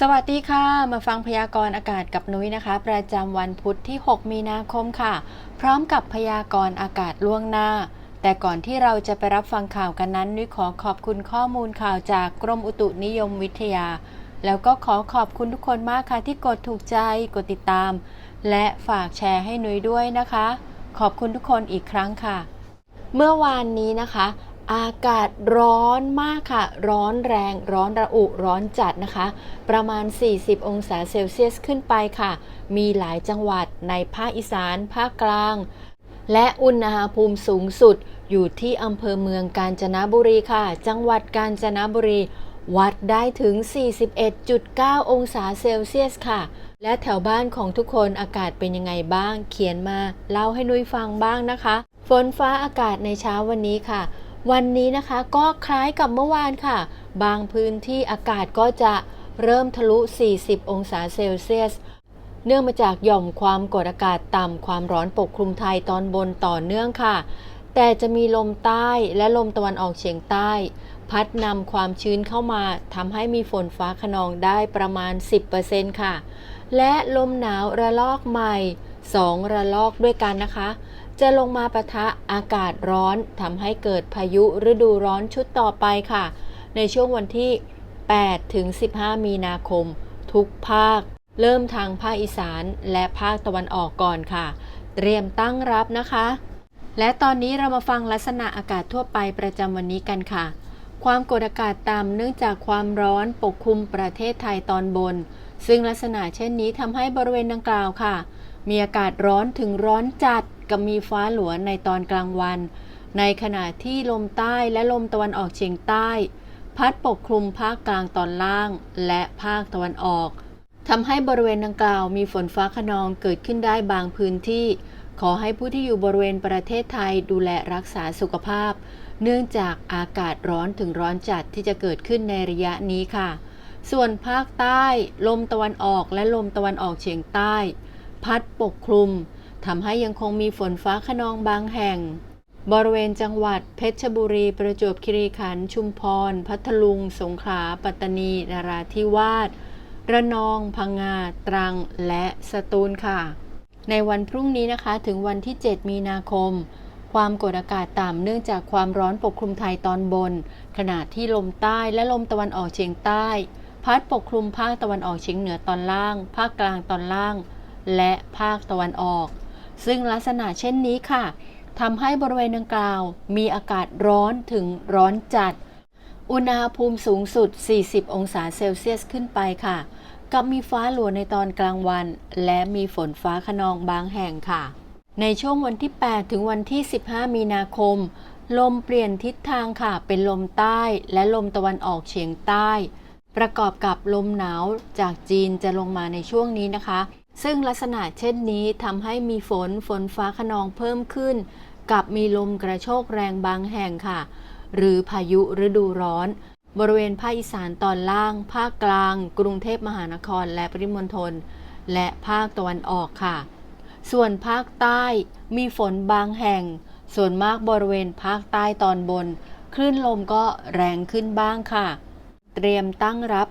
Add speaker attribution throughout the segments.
Speaker 1: สวัสดีค่ะ มาฟังพยากรณ์อากาศกับนุ้ยนะคะ ประจำวันพุธที่ 6 มีนาคมค่ะ พร้อมกับพยากรณ์อากาศล่วงหน้า แต่ก่อนที่เราจะไปรับฟังข่าวกันนั้น นุ้ยขอขอบคุณข้อมูลข่าวจากกรมอุตุนิยมวิทยา แล้วก็ขอขอบคุณทุกคนมากค่ะที่กดถูกใจ กดติดตาม และฝากแชร์ให้นุ้ยด้วยนะคะ ขอบคุณทุกคนอีกครั้งค่ะ เมื่อวานนี้นะคะ อากาศร้อนมากค่ะ ร้อนแรง ร้อนระอุ ร้อนจัดนะคะ ประมาณ 40 องศาเซลเซียสขึ้นไปค่ะ มีหลายจังหวัดในภาคอีสาน ภาคกลาง และอุณหภูมิสูงสุดอยู่ที่อำเภอเมืองกาญจนบุรีค่ะ จังหวัดกาญจนบุรี วัดได้ถึง 41.9 องศาเซลเซียสค่ะ และแถวบ้านของทุกคนอากาศเป็นยังไงบ้าง เขียนมาเล่าให้นุ้ยฟังบ้างนะคะ ฝนฟ้าอากาศในเช้าวันนี้ค่ะ วันนี้นะคะก็คล้ายกับเมื่อวานค่ะ บางพื้นที่อากาศก็จะเริ่มทะลุ 40 องศาเซลเซียส เนื่องมาจากหย่อมความกดอากาศต่ำความร้อนปกคลุมไทยตอนบนต่อเนื่องค่ะ แต่จะมีลมใต้และลมตะวันออกเฉียงใต้ พัดนำความชื้นเข้ามาทำให้มีฝนฟ้าขนองได้ประมาณ 10%ค่ะ และลมหนาวระลอกใหม่ 2 ระลอกด้วยกันนะคะ จะลงมาปะทะอากาศร้อนทำให้เกิดพายุฤดูร้อนชุดต่อไปค่ะ ในช่วงวันที่ 8 ถึง 15 มีนาคม ทุกภาค เริ่มทางภาคอีสานและภาคตะวันออกก่อนค่ะ เตรียมตั้งรับนะคะ และตอนนี้เรามาฟังลักษณะอากาศทั่วไปประจำวันนี้กันค่ะ ความกดอากาศต่ำเนื่องจากความร้อนปกคลุมประเทศไทยตอนบน ซึ่งลักษณะเช่นนี้ทำให้บริเวณดังกล่าวค่ะ มีอากาศร้อนถึงร้อนจัด กับมีฟ้าหลวในตอนกลางวัน ในขณะที่ลมใต้และลมตะวันออกเฉียงใต้ พัดปกคลุมภาคกลางตอนล่าง และภาคตะวันออกทำให้บริเวณดังกล่าวมีฝนฟ้าขนองเกิดขึ้นได้บางพื้นที่ ขอให้ผู้ที่อยู่บริเวณประเทศไทยดูแลรักษาสุขภาพ เนื่องจากอากาศร้อนถึงร้อนจัดที่จะเกิดขึ้นในระยะนี้ค่ะ ส่วนภาคใต้ ลมตะวันออกและลมตะวันออกเฉียงใต้ พัดปกคลุม ทำให้ยังคงมีฝนฟ้าขนองบางแห่ง บริเวณจังหวัดเพชรบุรี ประจวบคีรีขันธ์ชุมพร พัทลุง สงขลา ปัตตานี นราธิวาส ระนอง พังงา ตรัง และสตูลค่ะ ในวันพรุ่งนี้นะคะ ถึงวันที่ 7 มีนาคมความกดอากาศต่ำเนื่องจากความร้อนปกคลุมไทยตอนบน ขณะที่ลมใต้และลมตะวันออกเฉียงใต้ พัดปกคลุมภาคตะวันออกเฉียงเหนือตอนล่าง ภาคกลางตอนล่าง และภาคตะวันออก ซึ่งลักษณะเช่นนี้ค่ะทำให้บริเวณดังกล่าว มีอากาศร้อนถึงร้อนจัด อุณหภูมิสูงสุด 40 องศาเซลเซียสขึ้นไปค่ะ กับมีฟ้าหลวในตอนกลางวัน และมีฝนฟ้าขนองบางแห่งค่ะ ในช่วงวันที่ 8 ถึงวันที่ 15 มีนาคม ลมเปลี่ยนทิศทางค่ะ เป็นลมใต้และลมตะวันออกเฉียงใต้ ประกอบกับลมหนาวจากจีนจะลงมาในช่วงนี้นะคะ ซึ่งลักษณะเช่นนี้ทำให้มีฝนฝนฟ้าขนองเพิ่มขึ้น กับมีลมกระโชกแรงบางแห่งค่ะ หรือพายุฤดูร้อน บริเวณภาคอีสานตอนล่าง ภาคกลาง กรุงเทพมหานครและปริมณฑลและภาคตะวันออกค่ะ ส่วนภาคใต้มีฝนบางแห่ง ส่วนมากบริเวณภาคใต้ตอนบน คลื่นลมก็แรงขึ้นบ้างค่ะ เตรียมตั้งรับ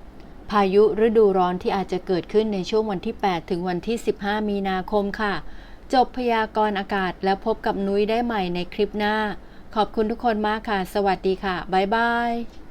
Speaker 1: พายุฤดูร้อนที่อาจจะเกิดขึ้นในช่วงวันที่ 8 ถึงวันที่ 15 มีนาคมค่ะ จบพยากรณ์อากาศแล้วพบกับนุ้ยได้ใหม่ในคลิปหน้า ขอบคุณทุกคนมากค่ะ สวัสดีค่ะ บ๊ายบาย